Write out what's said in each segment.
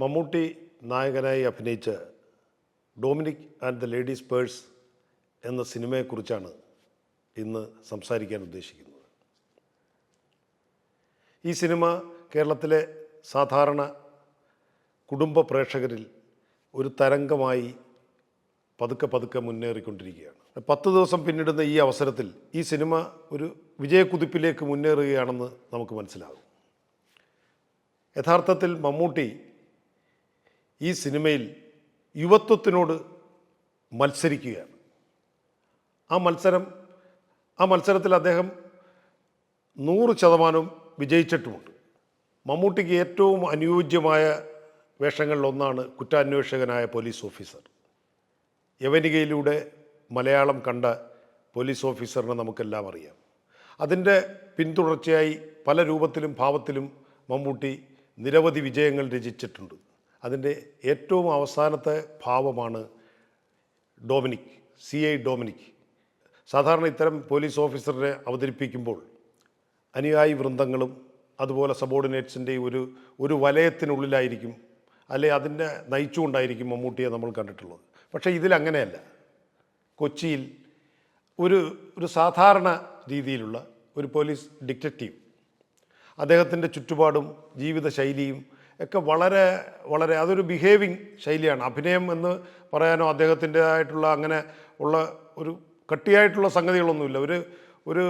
മമ്മൂട്ടി നായകനായി അഭിനയിച്ച Dominic and the ladies purse എന്ന സിനിമയെക്കുറിച്ചാണ് ഇന്ന് സംസാരിക്കാൻ ഉദ്ദേശിക്കുന്നത്. ഈ സിനിമ കേരളത്തിലെ സാധാരണ കുടുംബ പ്രേക്ഷകരിൽ ഒരു തരംഗമായി പതുക്കെ പതുക്കെ മുന്നേറിക്കൊണ്ടിരിക്കുകയാണ്. പത്ത് ദിവസം പിന്നിടുന്ന ഈ അവസരത്തിൽ ഈ സിനിമ ഒരു വിജയക്കുതിപ്പിലേക്ക് മുന്നേറുകയാണെന്ന് നമുക്ക് മനസ്സിലാകും. യഥാർത്ഥത്തിൽ മമ്മൂട്ടി ഈ സിനിമയിൽ യുവത്വത്തിനോട് മത്സരിക്കുകയാണ്. ആ മത്സരം ആ മത്സരത്തിൽ അദ്ദേഹം നൂറ് ശതമാനം വിജയിച്ചിട്ടുമുണ്ട്. മമ്മൂട്ടിക്ക് ഏറ്റവും അനുയോജ്യമായ വേഷങ്ങളിലൊന്നാണ് കുറ്റാന്വേഷകനായ പോലീസ് ഓഫീസർ. യവനികയിലൂടെ മലയാളം കണ്ട പോലീസ് ഓഫീസറിനെ നമുക്കെല്ലാം അറിയാം. അതിന്റെ പിന്തുടർച്ചയായി പല രൂപത്തിലും ഭാവത്തിലും മമ്മൂട്ടി നിരവധി വിജയങ്ങൾ രചിച്ചിട്ടുണ്ട്. അതിന്റെ ഏറ്റവും അവസാനത്തെ ഭാവമാണ് ഡൊമിനിക് സി ഐ ഡൊമിനിക്. സാധാരണ ഇത്തരം പോലീസ് ഓഫീസറിനെ അവതരിപ്പിക്കുമ്പോൾ അനുയായി വൃന്ദങ്ങളും അതുപോലെ സബോർഡിനേറ്റ്സിന്റെ ഒരു ഒരു വലയത്തിനുള്ളിലായിരിക്കും അല്ലെ അതിന്റെ നയിച്ചുകൊണ്ടായിരിക്കും മമ്മൂട്ടിയെ നമ്മൾ കണ്ടിട്ടുള്ളത്. പക്ഷേ ഇതിലങ്ങനെയല്ല. കൊച്ചിയിൽ ഒരു ഒരു സാധാരണ രീതിയിലുള്ള ഒരു പോലീസ് ഡിറ്റക്റ്റീവ്. അദ്ദേഹത്തിന്റെ ചുറ്റുപാടും ജീവിത ശൈലിയും ഒക്കെ വളരെ വളരെ അതൊരു ബിഹേവിങ് ശൈലിയാണ്. അഭിനയം എന്ന് പറയാനോ അദ്ദേഹത്തിന്റെതായിട്ടുള്ള അങ്ങനെ ഉള്ള ഒരു കട്ടിയായിട്ടുള്ള സംഗതികളൊന്നുമില്ല. ഒരു ഒരു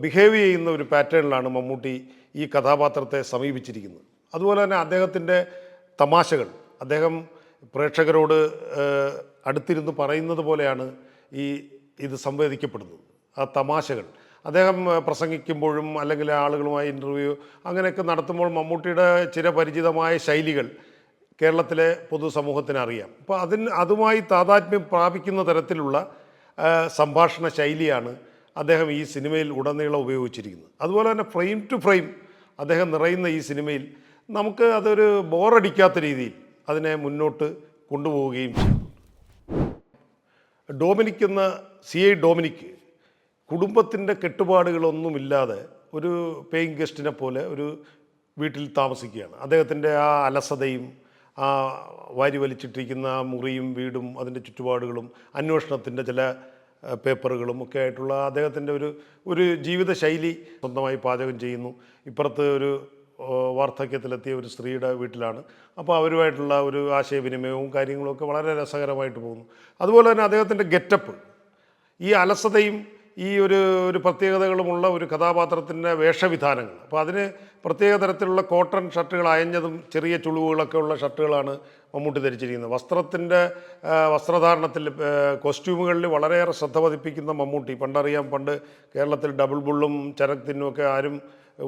ബിഹേവ് ചെയ്യുന്ന ഒരു പാറ്റേണിലാണ് മമ്മൂട്ടി ഈ കഥാപാത്രത്തെ സമീപിച്ചിരിക്കുന്നത്. അതുപോലെ തന്നെ അദ്ദേഹത്തിന്റെ തമാശകൾ. അദ്ദേഹം പ്രേക്ഷകരോട് അടുത്തിരുന്ന് പറയുന്നത് പോലെയാണ് ഈ ഇത് സംവേദിക്കപ്പെടുന്നത്. ആ തമാശകൾ. അദ്ദേഹം പ്രസംഗിക്കുമ്പോഴും അല്ലെങ്കിൽ ആളുകളുമായി ഇന്റർവ്യൂ അങ്ങനെയൊക്കെ നടത്തുമ്പോൾ മമ്മൂട്ടിയുടെ ചിരപരിചിതമായ ശൈലികൾ കേരളത്തിലെ പൊതുസമൂഹത്തിന് അറിയാം. അപ്പോൾ അതിന് അതുമായി താതാത്മ്യം പ്രാപിക്കുന്ന തരത്തിലുള്ള സംഭാഷണ ശൈലിയാണ് അദ്ദേഹം ഈ സിനിമയിൽ ഉടനീളം ഉപയോഗിച്ചിരിക്കുന്നത്. അതുപോലെ തന്നെ ഫ്രെയിം ടു ഫ്രെയിം അദ്ദേഹം നിറയുന്ന ഈ സിനിമയിൽ നമുക്ക് അതൊരു ബോറടിക്കാത്ത രീതിയിൽ അതിനെ മുന്നോട്ട് കൊണ്ടുപോവുകയും ചെയ്തു. ഡോമിനിക് എന്ന സി ഐ ഡൊമിനിക് കുടുംബത്തിന്റെ കെട്ടുപാടുകളൊന്നുമില്ലാതെ ഒരു പേയിങ് ഗസ്റ്റിനെ പോലെ ഒരു വീട്ടിൽ താമസിക്കുകയാണ്. അദ്ദേഹത്തിന്റെ ആ അലസതയും ആ വാരി വലിച്ചിട്ടിരിക്കുന്ന ആ മുറിയും വീടും അതിന്റെ ചുറ്റുപാടുകളും അന്വേഷണത്തിന്റെ ചില പേപ്പറുകളും ഒക്കെ ആയിട്ടുള്ള അദ്ദേഹത്തിന്റെ ഒരു ഒരു ജീവിതശൈലി സ്വന്തമായി പാചകം ചെയ്യുന്നു. ഇപ്പുറത്ത് ഒരു വാർദ്ധക്യത്തിലെത്തിയ ഒരു സ്ത്രീയുടെ വീട്ടിലാണ്. അപ്പോൾ അവരുമായിട്ടുള്ള ഒരു ആശയവിനിമയവും കാര്യങ്ങളൊക്കെ വളരെ രസകരമായിട്ട് പോകുന്നു. അതുപോലെ തന്നെ അദ്ദേഹത്തിന്റെ ഗെറ്റപ്പ്. ഈ അലസതയും ഈ ഒരു ഒരു പ്രത്യേകതകളുമുള്ള ഒരു കഥാപാത്രത്തിന്റെ വേഷവിധാനങ്ങൾ. അപ്പോൾ അതിന് പ്രത്യേക തരത്തിലുള്ള കോട്ടൺ ഷർട്ടുകൾ അയഞ്ഞതും ചെറിയ ചുളിവുകളൊക്കെ ഉള്ള ഷർട്ടുകളാണ് മമ്മൂട്ടി ധരിച്ചിരിക്കുന്നത്. വസ്ത്രത്തിന്റെ വസ്ത്രധാരണത്തിൽ കോസ്റ്റ്യൂമുകളിൽ വളരെയേറെ ശ്രദ്ധ പതിപ്പിക്കുന്ന മമ്മൂട്ടി. പണ്ടറിയാം പണ്ട് കേരളത്തിൽ ഡബിൾ ബുള്ളും ചരക് തിന്നും ഒക്കെ ആരും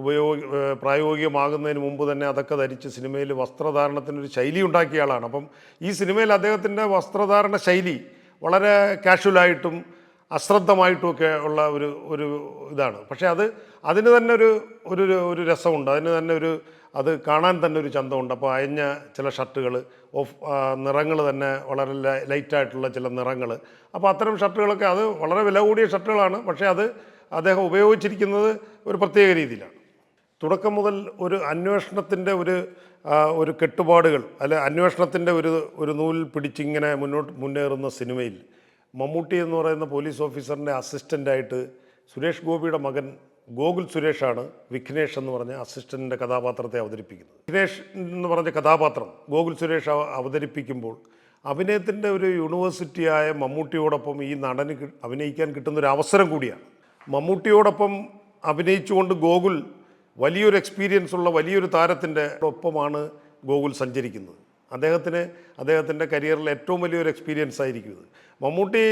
ഉപയോഗ പ്രായോഗികമാകുന്നതിന് മുമ്പ് തന്നെ അതൊക്കെ ധരിച്ച് സിനിമയിൽ വസ്ത്രധാരണത്തിനൊരു ശൈലി ഉണ്ടാക്കിയ ആളാണ്. അപ്പം ഈ സിനിമയിൽ അദ്ദേഹത്തിന്റെ വസ്ത്രധാരണ ശൈലി വളരെ കാഷ്വലായിട്ടും അശ്രദ്ധമായിട്ടുമൊക്കെ ഉള്ള ഒരു ഒരു ഇതാണ്. പക്ഷേ അത് അതിന് തന്നെ ഒരു ഒരു ഒരു രസമുണ്ട്. അതിന് തന്നെ ഒരു അത് കാണാൻ തന്നെ ഒരു ചന്തമുണ്ട്. അപ്പോൾ അയഞ്ഞ ചില ഷർട്ടുകൾ ഓഫ് നിറങ്ങൾ തന്നെ വളരെ ലൈറ്റായിട്ടുള്ള ചില നിറങ്ങൾ. അപ്പോൾ അത്തരം ഷർട്ടുകളൊക്കെ അത് വളരെ വില കൂടിയ ഷർട്ടുകളാണ്. പക്ഷേ അത് അദ്ദേഹം ഉപയോഗിച്ചിരിക്കുന്നത് ഒരു പ്രത്യേക രീതിയിലാണ്. തുടക്കം മുതൽ ഒരു അന്വേഷണത്തിന്റെ ഒരു ഒരു കെട്ടുപാടുകൾ അല്ലെ അന്വേഷണത്തിന്റെ ഒരു ഒരു നൂൽ പിടിച്ചിങ്ങനെ മുന്നോട്ട് മുന്നേറുന്ന സിനിമയിൽ മമ്മൂട്ടി എന്ന് പറയുന്ന പോലീസ് ഓഫീസറിന്റെ അസിസ്റ്റന്റായിട്ട് സുരേഷ് ഗോപിയുടെ മകൻ ഗോകുൽ സുരേഷാണ് വിഘ്നേഷ് എന്ന് പറഞ്ഞ അസിസ്റ്റന്റിന്റെ കഥാപാത്രത്തെ അവതരിപ്പിക്കുന്നത്. വിഘ്നേഷ് എന്ന് പറഞ്ഞ കഥാപാത്രം ഗോകുൽ സുരേഷ് അവതരിപ്പിക്കുമ്പോൾ അഭിനയത്തിന്റെ ഒരു യൂണിവേഴ്സിറ്റിയായ മമ്മൂട്ടിയോടൊപ്പം ഈ നടന് അഭിനയിക്കാൻ കിട്ടുന്ന ഒരു അവസരം കൂടിയാണ്. മമ്മൂട്ടിയോടൊപ്പം അഭിനയിച്ചുകൊണ്ട് ഗോകുൽ വലിയൊരു എക്സ്പീരിയൻസ് ഉള്ള വലിയൊരു താരത്തിന്റെ ഒപ്പമാണ് ഗോകുൽ സഞ്ചരിക്കുന്നത്. അദ്ദേഹത്തിന് അദ്ദേഹത്തിന്റെ കരിയറിൽ ഏറ്റവും വലിയൊരു എക്സ്പീരിയൻസ് ആയിരിക്കും ഇത് മമ്മൂട്ടി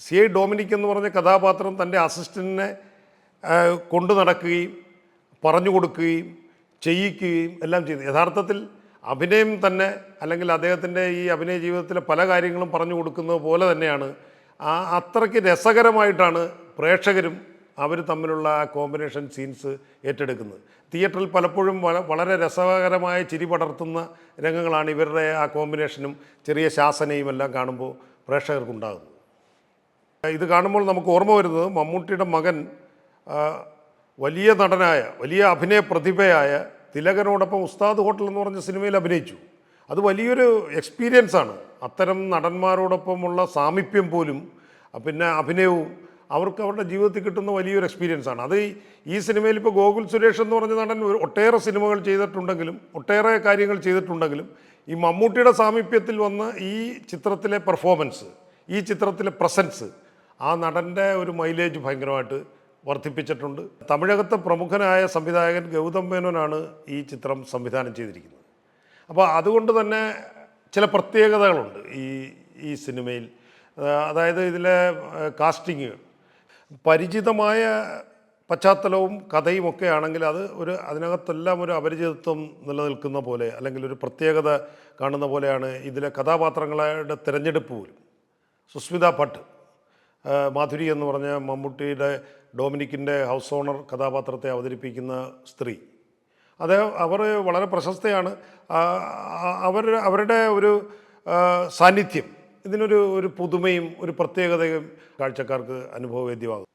സി ഐ ഡൊമിനിക് എന്ന് പറഞ്ഞ കഥാപാത്രം തന്റെ അസിസ്റ്റന്റിനെ കൊണ്ടു നടക്കുകയും പറഞ്ഞു കൊടുക്കുകയും ചെയ്യിക്കുകയും എല്ലാം ചെയ്തു. യഥാർത്ഥത്തിൽ അഭിനയം തന്നെ അല്ലെങ്കിൽ അദ്ദേഹത്തിന്റെ ഈ അഭിനയ ജീവിതത്തിലെ പല കാര്യങ്ങളും പറഞ്ഞു കൊടുക്കുന്നത് പോലെ തന്നെയാണ്. ആ അത്രയ്ക്ക് രസകരമായിട്ടാണ് പ്രേക്ഷകരും അവർ തമ്മിലുള്ള കോമ്പിനേഷൻ സീൻസ് ഏറ്റെടുക്കുന്നത്. തിയേറ്ററിൽ പലപ്പോഴും വള- വളരെ രസകരമായ ചിരി പടർത്തുന്ന രംഗങ്ങളാണ് ഇവരുടെ ആ കോമ്പിനേഷനും ചെറിയ ശാസനയും എല്ലാം കാണുമ്പോൾ പ്രേക്ഷകർക്കുണ്ടാകുന്നത്. ഇത് കാണുമ്പോൾ നമുക്ക് ഓർമ്മ വരുന്നത് മമ്മൂട്ടിയുടെ മകൻ വലിയ നടനായ വലിയ അഭിനയ പ്രതിഭയായ തിലകനോടൊപ്പം ഉസ്താദ് ഹോട്ടൽ എന്ന് പറഞ്ഞ സിനിമയിൽ അഭിനയിച്ചു. അത് വലിയൊരു എക്സ്പീരിയൻസാണ്. അത്തരം നടന്മാരോടൊപ്പമുള്ള സാമീപ്യം പോലും പിന്നെ അഭിനയവും അവർക്ക് അവരുടെ ജീവിതത്തിൽ കിട്ടുന്ന വലിയൊരു എക്സ്പീരിയൻസ് ആണ്. അത് ഈ- സിനിമയിൽ ഇപ്പോൾ ഗോകുൽ സുരേഷ് എന്ന് പറഞ്ഞ നടൻ ഒട്ടേറെ സിനിമകൾ ചെയ്തിട്ടുണ്ടെങ്കിലും ഒട്ടേറെ കാര്യങ്ങൾ ചെയ്തിട്ടുണ്ടെങ്കിലും ഈ മമ്മൂട്ടിയുടെ സാമീപ്യത്തിൽ വന്ന ഈ ചിത്രത്തിലെ പെർഫോമൻസ് ഈ ചിത്രത്തിലെ പ്രസൻസ് ആ നടന്റെ ഒരു മൈലേജ് ഭയങ്കരമായിട്ട് വർദ്ധിപ്പിച്ചിട്ടുണ്ട്. തമിഴകത്തെ പ്രമുഖനായ സംവിധായകൻ ഗൗതം മേനോനാണ് ഈ ചിത്രം സംവിധാനം ചെയ്തിരിക്കുന്നത്. അപ്പോൾ അതുകൊണ്ട് തന്നെ ചില പ്രത്യേകതകളുണ്ട് ഈ ഈ സിനിമയിൽ. അതായത് ഇതിലെ കാസ്റ്റിങ് പരിചിതമായ പശ്ചാത്തലവും കഥയും ഒക്കെ ആണെങ്കിൽ അത് ഒരു അതിനകത്തെല്ലാം ഒരു അപരിചിതത്വം നിലനിൽക്കുന്ന പോലെ അല്ലെങ്കിൽ ഒരു പ്രത്യേകത കാണുന്ന പോലെയാണ് ഇതിലെ കഥാപാത്രങ്ങളുടെ തിരഞ്ഞെടുപ്പ് പോലും. സുസ്മിത ഭട്ട് മാധുരി എന്ന് പറഞ്ഞ മമ്മൂട്ടിയുടെ ഡൊമിനിക്കിന്റെ ഹൗസ് ഓണർ കഥാപാത്രത്തെ അവതരിപ്പിക്കുന്ന സ്ത്രീ. അത് അവർ വളരെ പ്രശസ്തയാണ്. അവർ അവരുടെ ഒരു സാന്നിധ്യം ഇതിനൊരു ഒരു പുതുമയും ഒരു പ്രത്യേകതയും കാഴ്ചക്കാർക്ക് അനുഭവവേദ്യമാകും.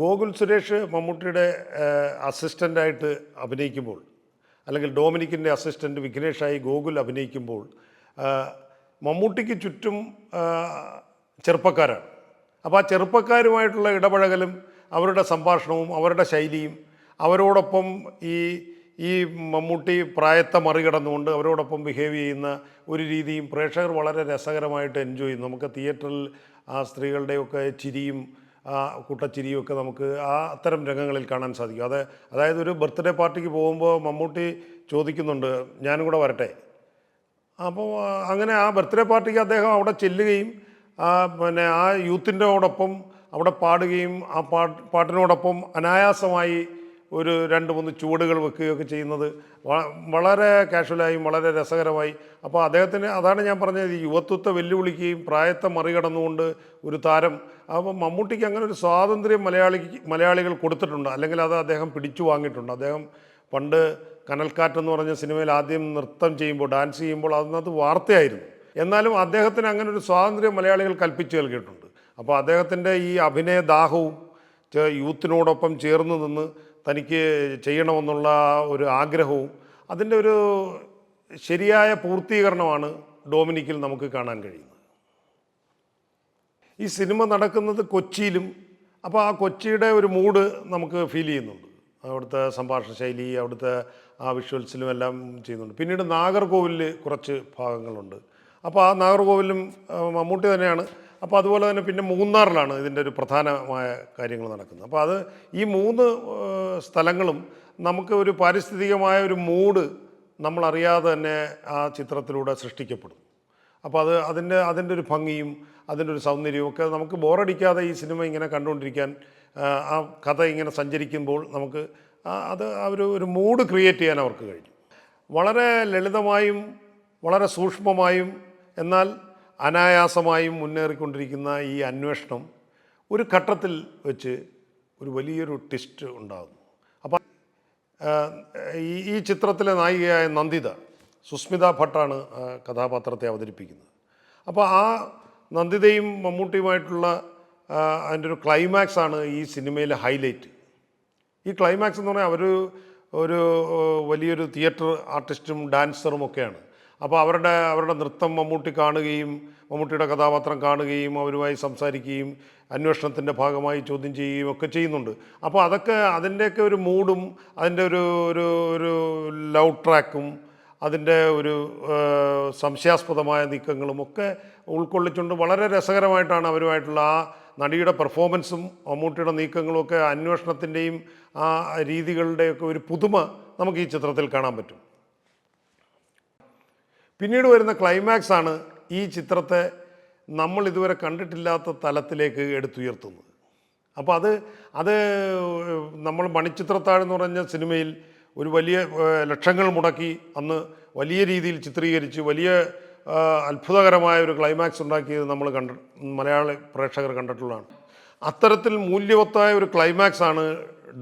ഗോകുൽ സുരേഷ് മമ്മൂട്ടിയുടെ അസിസ്റ്റന്റായിട്ട് അഭിനയിക്കുമ്പോൾ അല്ലെങ്കിൽ ഡോമിനിക്കിന്റെ അസിസ്റ്റന്റ് വിഘ്നേഷായി ഗോകുൽ അഭിനയിക്കുമ്പോൾ മമ്മൂട്ടിക്ക് ചുറ്റും ചെറുപ്പക്കാരാണ്. അപ്പോൾ ആ ചെറുപ്പക്കാരുമായിട്ടുള്ള ഇടപഴകലും അവരുടെ സംഭാഷണവും അവരുടെ ശൈലിയും അവരോടൊപ്പം ഈ ഈ മമ്മൂട്ടി പ്രായത്തെ മറികടന്നുകൊണ്ട് അവരോടൊപ്പം ബിഹേവ് ചെയ്യുന്ന ഒരു രീതിയും പ്രേക്ഷകർ വളരെ രസകരമായിട്ട് എൻജോയ് ചെയ്യും നമുക്ക് തിയേറ്ററിൽ ആ സ്ത്രീകളുടെയൊക്കെ ചിരിയും ആ കൂട്ടച്ചിരിയും ഒക്കെ നമുക്ക് ആ അത്തരം രംഗങ്ങളിൽ കാണാൻ സാധിക്കും. അത് അതായത് ഒരു ബർത്ത്ഡേ പാർട്ടിക്ക് പോകുമ്പോൾ മമ്മൂട്ടി ചോദിക്കുന്നുണ്ട് ഞാനും കൂടെ വരട്ടെ? അപ്പോൾ അങ്ങനെ ആ ബർത്ത്ഡേ പാർട്ടിക്ക് അദ്ദേഹം അവിടെ ചെല്ലുകയും പിന്നെ ആ യൂത്തിന്റെയോടൊപ്പം അവിടെ പാടുകയും ആ പാട്ട് പാട്ടിനോടൊപ്പം അനായാസമായി ഒരു രണ്ട് മൂന്ന് ചുവടുകൾ വെക്കുകയൊക്കെ ചെയ്യുന്നത് വളരെ കാഷ്വലായും വളരെ രസകരമായി. അപ്പോൾ അദ്ദേഹത്തിന് അതാണ് ഞാൻ പറഞ്ഞത് യുവത്വത്തെ വെല്ലുവിളിക്കുകയും പ്രായത്തെ മറികടന്നുകൊണ്ട് ഒരു താരം. അപ്പോൾ മമ്മൂട്ടിക്ക് അങ്ങനെ ഒരു സ്വാതന്ത്ര്യം മലയാളി മലയാളികൾ കൊടുത്തിട്ടുണ്ട്. അല്ലെങ്കിൽ അത് അദ്ദേഹം പിടിച്ചു വാങ്ങിയിട്ടുണ്ട്. അദ്ദേഹം പണ്ട് കനൽക്കാറ്റെന്ന് പറഞ്ഞ സിനിമയിൽ ആദ്യം നൃത്തം ചെയ്യുമ്പോൾ ഡാൻസ് ചെയ്യുമ്പോൾ അതിനകത്ത് വാർത്തയായിരുന്നു. എന്നാലും അദ്ദേഹത്തിന് അങ്ങനെ ഒരു സ്വാതന്ത്ര്യം മലയാളികൾ കൽപ്പിച്ചു നൽകിയിട്ടുണ്ട്. അപ്പോൾ അദ്ദേഹത്തിന്റെ ഈ അഭിനയ ദാഹവും യൂത്തിനോടൊപ്പം ചേർന്ന് നിന്ന് തനിക്ക് ചെയ്യണമെന്നുള്ള ഒരു ആഗ്രഹവും അതിന്റെ ഒരു ശരിയായ പൂർത്തീകരണമാണ് ഡോമിനിക്കിൽ നമുക്ക് കാണാൻ കഴിയുന്നത്. ഈ സിനിമ നടക്കുന്നത് കൊച്ചിയിലും അപ്പോൾ ആ കൊച്ചിയുടെ ഒരു മൂഡ് നമുക്ക് ഫീൽ ചെയ്യുന്നുണ്ട്. അവിടുത്തെ സംഭാഷണ ശൈലി അവിടുത്തെ ആ വിഷ്വൽസിലും എല്ലാം ചെയ്യുന്നുണ്ട്. പിന്നീട് നാഗർകോവിലിൽ കുറച്ച് ഭാഗങ്ങളുണ്ട്. അപ്പോൾ ആ നാഗർകോവിലും മമ്മൂട്ടി തന്നെയാണ് അപ്പോൾ അതുപോലെ തന്നെ പിന്നെ മൂന്നാറിലാണ് ഇതിന്റെ ഒരു പ്രധാനമായ കാര്യങ്ങൾ നടക്കുന്നത്. അപ്പോൾ അത് ഈ മൂന്ന് സ്ഥലങ്ങളും നമുക്ക് ഒരു പാരിസ്ഥിതികമായ ഒരു മൂഡ് നമ്മളറിയാതെ തന്നെ ആ ചിത്രത്തിലൂടെ സൃഷ്ടിക്കപ്പെടും അപ്പോൾ അത് അതിന്റെ അതിന്റെ ഒരു ഭംഗിയും അതിന്റെ ഒരു സൗന്ദര്യവും ഒക്കെ നമുക്ക് ബോറടിക്കാതെ ഈ സിനിമ ഇങ്ങനെ കണ്ടുകൊണ്ടിരിക്കാൻ ആ, കഥ ഇങ്ങനെ സഞ്ചരിക്കുമ്പോൾ നമുക്ക് അത് ഒരു ഒരു മൂഡ് ക്രിയേറ്റ് ചെയ്യാൻ അവർക്ക് കഴിഞ്ഞു. വളരെ ലളിതമായും വളരെ സൂക്ഷ്മമായും എന്നാൽ അനായാസമായും മുന്നേറിക്കൊണ്ടിരിക്കുന്ന ഈ അന്വേഷണം ഒരു ഘട്ടത്തിൽ വെച്ച് ഒരു വലിയൊരു ട്വിസ്റ്റ് ഉണ്ടാകുന്നു. അപ്പം ഈ ഈ ചിത്രത്തിലെ നായികയായ നന്ദിത സുസ്മിത ഭട്ടാണ് കഥാപാത്രത്തെ അവതരിപ്പിക്കുന്നത്. അപ്പോൾ ആ നന്ദിതയും മമ്മൂട്ടിയുമായിട്ടുള്ള അതിന്റെ ഒരു ക്ലൈമാക്സ് ആണ് ഈ സിനിമയിലെ ഹൈലൈറ്റ് ഈ ക്ലൈമാക്സ് എന്ന് പറഞ്ഞാൽ അവർ ഒരു വലിയൊരു തിയേറ്റർ ആർട്ടിസ്റ്റും ഡാൻസറും ഒക്കെയാണ്. അപ്പോൾ അവരുടെ അവരുടെ നൃത്തം മമ്മൂട്ടി കാണുകയും മമ്മൂട്ടിയുടെ കഥാപാത്രം കാണുകയും അവരുമായി സംസാരിക്കുകയും അന്വേഷണത്തിന്റെ ഭാഗമായി ചോദ്യം ചെയ്യുകയും ഒക്കെ ചെയ്യുന്നുണ്ട്. അപ്പോൾ അതൊക്കെ അതിന്റെയൊക്കെ ഒരു മൂഡും അതിന്റെ ഒരു ഒരു ഒരു ലവ് ട്രാക്കും അതിന്റെ ഒരു സംശയാസ്പദമായ നീക്കങ്ങളും ഒക്കെ ഉൾക്കൊള്ളിച്ചുകൊണ്ട് വളരെ രസകരമായിട്ടാണ് അവരുമായിട്ടുള്ള ആ നടിയുടെ പെർഫോമൻസും മമ്മൂട്ടിയുടെ നീക്കങ്ങളും ഒക്കെ അന്വേഷണത്തിന്റെയും ആ രീതികളുടെയൊക്കെ ഒരു പുതുമ നമുക്ക് ഈ ചിത്രത്തിൽ കാണാൻ പറ്റും. പിന്നീട് വരുന്ന ക്ലൈമാക്സ് ആണ് ഈ ചിത്രത്തെ നമ്മൾ ഇതുവരെ കണ്ടിട്ടില്ലാത്ത തലത്തിലേക്ക് എടുത്തുയർത്തുന്നത്. അപ്പോൾ അത് അത് നമ്മൾ മണിച്ചിത്രത്താഴ് എന്ന് പറഞ്ഞ സിനിമയിൽ ഒരു വലിയ ലക്ഷങ്ങൾ മുടക്കി അന്ന് വലിയ രീതിയിൽ ചിത്രീകരിച്ച് വലിയ അത്ഭുതകരമായ ഒരു ക്ലൈമാക്സ് ഉണ്ടാക്കിയത് നമ്മൾ കണ്ട മലയാളി പ്രേക്ഷകർ കണ്ടിട്ടുള്ളതാണ്. അത്തരത്തിൽ മൂല്യവത്തായ ഒരു ക്ലൈമാക്സ് ആണ്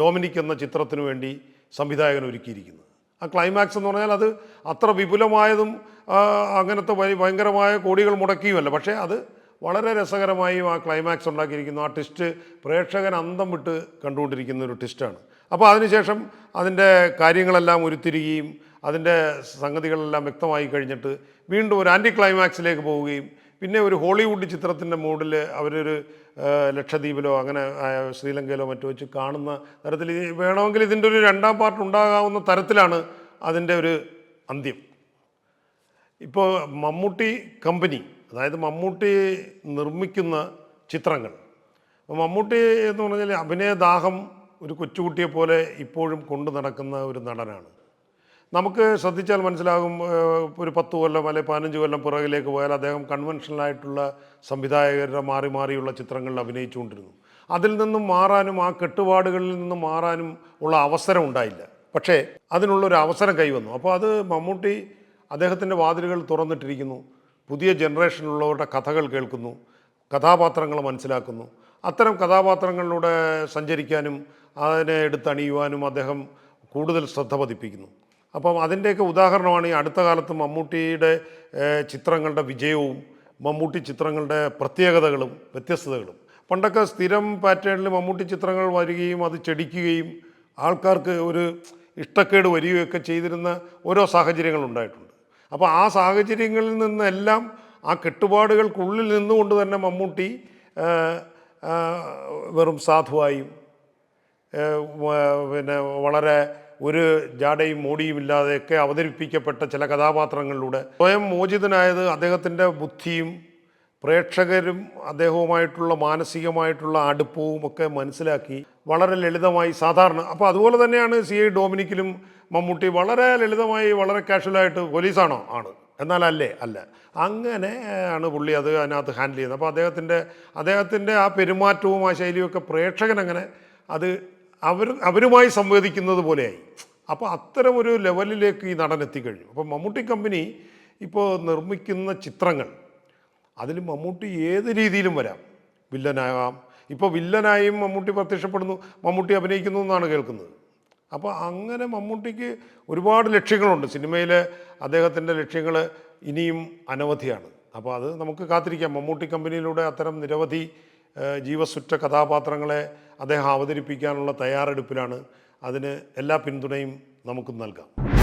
ഡൊമിനിക് എന്ന ചിത്രത്തിന് വേണ്ടി സംവിധായകൻ ഒരുക്കിയിരിക്കുന്നത്. ആ ക്ലൈമാക്സ് എന്ന് പറഞ്ഞാൽ അത് അത്ര വിപുലമായതും അങ്ങനത്തെ ഭയ- ഭയങ്കരമായ കോടികൾ മുടക്കിയുമല്ല. പക്ഷേ അത് വളരെ രസകരമായും ആ ക്ലൈമാക്സ് ഉണ്ടാക്കിയിരിക്കുന്നു. ആ ട്വിസ്റ്റ് പ്രേക്ഷകൻ അന്തം വിട്ട് കണ്ടുകൊണ്ടിരിക്കുന്ന ഒരു ട്വിസ്റ്റാണ് അപ്പോൾ അതിനുശേഷം അതിന്റെ കാര്യങ്ങളെല്ലാം ഉരുത്തിരിയുകയും അതിന്റെ സംഗതികളെല്ലാം വ്യക്തമായി കഴിഞ്ഞിട്ട് വീണ്ടും ഒരു ആന്റി ക്ലൈമാക്സിലേക്ക് പോവുകയും പിന്നെ ഒരു ഹോളിവുഡ് ചിത്രത്തിന്റെ മൂഡിൽ അവരൊരു ലക്ഷദ്വീപിലോ അങ്ങനെ ശ്രീലങ്കയിലോ മറ്റോ വെച്ച് കാണുന്ന തരത്തിൽ വേണമെങ്കിൽ ഇതിന്റെ ഒരു രണ്ടാം പാർട്ട് ഉണ്ടാകാവുന്ന തരത്തിലാണ് അതിന്റെ ഒരു അന്ത്യം. ഇപ്പോൾ മമ്മൂട്ടി കമ്പനി അതായത് മമ്മൂട്ടി നിർമ്മിക്കുന്ന ചിത്രങ്ങൾ. മമ്മൂട്ടി എന്ന് പറഞ്ഞാൽ അഭിനയദാഹം ഒരു കൊച്ചുകുട്ടിയെ പോലെ ഇപ്പോഴും കൊണ്ടു നടക്കുന്ന ഒരു നടനാണ്. നമുക്ക് ശ്രദ്ധിച്ചാൽ മനസ്സിലാകും ഒരു പത്ത് കൊല്ലം അല്ലെങ്കിൽ പതിനഞ്ച് കൊല്ലം പുറകിലേക്ക് പോയാൽ അദ്ദേഹം കൺവെൻഷനലായിട്ടുള്ള സംവിധായകരുടെ മാറി മാറിയുള്ള ചിത്രങ്ങളിൽ അഭിനയിച്ചുകൊണ്ടിരുന്നു. അതിൽ നിന്നും മാറാനും ആ കെട്ടുപാടുകളിൽ നിന്നും മാറാനും ഉള്ള അവസരം ഉണ്ടായില്ല. പക്ഷേ അതിനുള്ളൊരു അവസരം കൈവന്നു. അപ്പോൾ അത് മമ്മൂട്ടി അദ്ദേഹത്തിന്റെ വാതിലുകൾ തുറന്നിട്ടിരിക്കുന്നു. പുതിയ ജനറേഷനിലുള്ളവരുടെ കഥകൾ കേൾക്കുന്നു. കഥാപാത്രങ്ങൾ മനസ്സിലാക്കുന്നു. അത്തരം കഥാപാത്രങ്ങളിലൂടെ സഞ്ചരിക്കാനും അതിനെ എടുത്തണിയുവാനും അദ്ദേഹം കൂടുതൽ ശ്രദ്ധ പതിപ്പിക്കുന്നു. അപ്പം അതിന്റെയൊക്കെ ഉദാഹരണമാണ് ഈ അടുത്ത കാലത്ത് മമ്മൂട്ടിയുടെ ചിത്രങ്ങളുടെ വിജയവും മമ്മൂട്ടി ചിത്രങ്ങളുടെ പ്രത്യേകതകളും വ്യത്യസ്തതകളും. പണ്ടൊക്കെ സ്ഥിരം പാറ്റേണിൽ മമ്മൂട്ടി ചിത്രങ്ങൾ വരികയും അത് ചെടിക്കുകയും ആൾക്കാർക്ക് ഒരു ഇഷ്ടക്കേട് വരികയൊക്കെ ചെയ്തിരുന്ന ഓരോ സാഹചര്യങ്ങൾ ഉണ്ടായിട്ടുണ്ട്. അപ്പോൾ ആ സാഹചര്യങ്ങളിൽ നിന്നെല്ലാം ആ കെട്ടുപാടുകൾക്കുള്ളിൽ നിന്നുകൊണ്ട് തന്നെ മമ്മൂട്ടി വെറും സാധുവായും പിന്നെ വളരെ ഒരു ജാടയും മോടിയും ഇല്ലാതെയൊക്കെ അവതരിപ്പിക്കപ്പെട്ട ചില കഥാപാത്രങ്ങളിലൂടെ സ്വയം മോചിതനായത് അദ്ദേഹത്തിന്റെ ബുദ്ധിയും പ്രേക്ഷകരും അദ്ദേഹവുമായിട്ടുള്ള മാനസികമായിട്ടുള്ള അടുപ്പവും ഒക്കെ മനസ്സിലാക്കി വളരെ ലളിതമായി സാധാരണ. അപ്പോൾ അതുപോലെ തന്നെയാണ് സി ഐ ഡോമിനിക്കിലും മമ്മൂട്ടി വളരെ ലളിതമായി വളരെ കാഷ്വലായിട്ട് പോലീസാണോ? ആണ്. എന്നാൽ അല്ലേ? അല്ല. അങ്ങനെ ആണ് പുള്ളി അത് അതിനകത്ത് ഹാൻഡിൽ ചെയ്യുന്നത്. അപ്പോൾ അദ്ദേഹത്തിന്റെ അദ്ദേഹത്തിന്റെ ആ പെരുമാറ്റവും ആ ശൈലിയും ഒക്കെ പ്രേക്ഷകൻ അങ്ങനെ അത് അവർ അവരുമായി സംവദിക്കുന്നത് പോലെയായി. അപ്പോൾ അത്തരം ഒരു ലെവലിലേക്ക് ഈ നടൻ എത്തിക്കഴിഞ്ഞു. അപ്പോൾ മമ്മൂട്ടി കമ്പനി ഇപ്പോൾ നിർമ്മിക്കുന്ന ചിത്രങ്ങൾ അതിൽ മമ്മൂട്ടി ഏത് രീതിയിലും വരാം. വില്ലനാകാം ഇപ്പോൾ വില്ലനായും മമ്മൂട്ടി പ്രത്യക്ഷപ്പെടുന്നു മമ്മൂട്ടി അഭിനയിക്കുന്നു എന്നാണ് കേൾക്കുന്നത്. അപ്പോൾ അങ്ങനെ മമ്മൂട്ടിക്ക് ഒരുപാട് ലക്ഷ്യങ്ങളുണ്ട്. സിനിമയിലെ അദ്ദേഹത്തിന്റെ ലക്ഷ്യങ്ങൾ ഇനിയും അനവധിയാണ്. അപ്പോൾ അത് നമുക്ക് കാത്തിരിക്കാം. മമ്മൂട്ടി കമ്പനിയിലൂടെ അത്തരം നിരവധി ജീവസുറ്റ കഥാപാത്രങ്ങളെ അദ്ദേഹം അവതരിപ്പിക്കാനുള്ള തയ്യാറെടുപ്പിലാണ്. അതിന് എല്ലാ പിന്തുണയും നമുക്ക് നൽകാം.